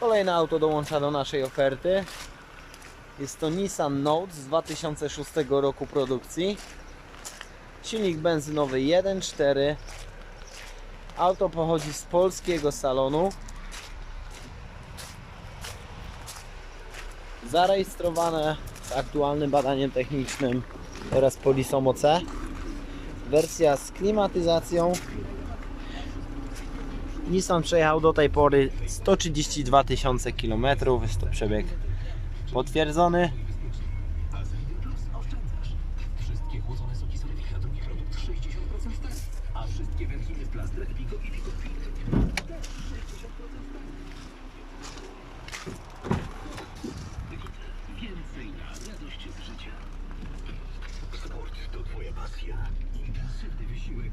Kolejne auto dołącza do naszej oferty. Jest to Nissan Note z 2006 roku produkcji. Silnik benzynowy 1.4. Auto pochodzi z polskiego salonu. Zarejestrowane aktualnym badaniem technicznym oraz polisą C. Wersja z klimatyzacją. Nissan przejechał do tej pory 132 tysiące km. Jest to przebieg potwierdzony. Z życia. Sport to twoja pasja. Intensywny wysiłek